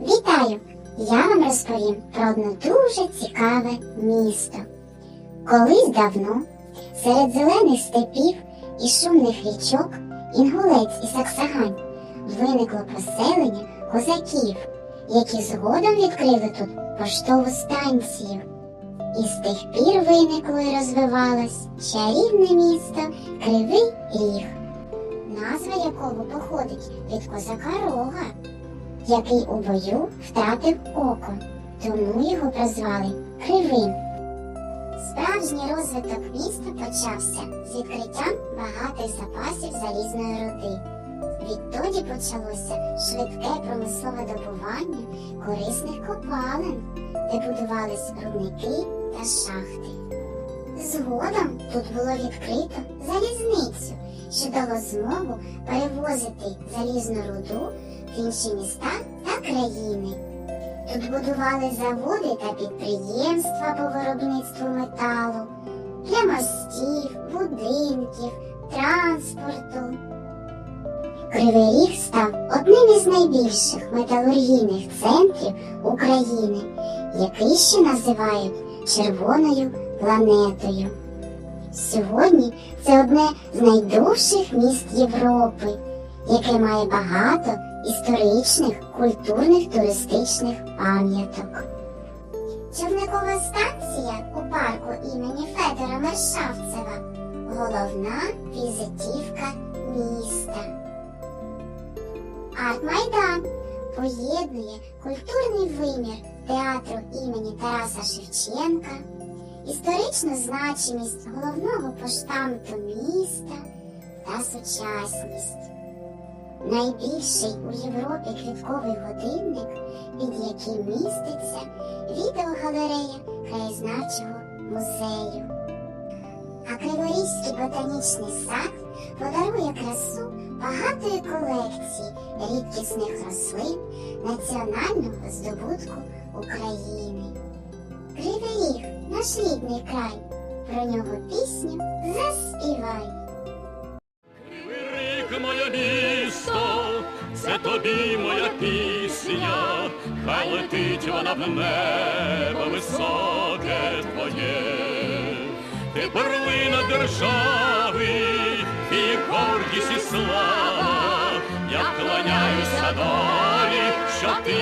Вітаю! Я вам розповім про одне дуже цікаве місто. Колись давно, серед зелених степів і шумних річок, Інгулець і Саксагань виникло поселення козаків, які згодом відкрили тут поштову станцію. І з тих пір виникло і розвивалось чарівне місто Кривий Ріг, назва якого походить від козака Рога, який у бою втратив око, тому його прозвали Кривим. Справжній розвиток міста почався з відкриттям багатих запасів залізної руди. Відтоді почалося швидке промислове добування корисних копалин, де будувались рудники та шахти. Згодом тут було відкрито залізницю, що дало змогу перевозити залізну руду в інші міста та країни. Тут будували заводи та підприємства по виробництву металу, для мостів, будинків, транспорту. Кривий Ріг став одним із найбільших металургійних центрів України, який ще називають червоною планетою. Сьогодні це одне з найдовших міст Європи, яке має багато історичних, культурних, туристичних пам'яток. Човникова станція у парку імені Федора Мершавцева головна візитівка міста. Арт-майдан поєднує культурний вимір театру імені Тараса Шевченка, історичну значимість головного поштамту міста та сучасність. Найбільший у Європі квітковий годинник, під яким міститься відеогалерея краєзнавчого музею. А Криворізький ботанічний сад подарує красу багатої колекції рідкісних рослин національного здобутку України. Наш рідний край, про нього пісню заспівай. Рик моє місто, це тобі моя пісня, хай летить вона в небо високе твоє, ти перлина держави, і гордість і слава, я кланяюся долі, що ти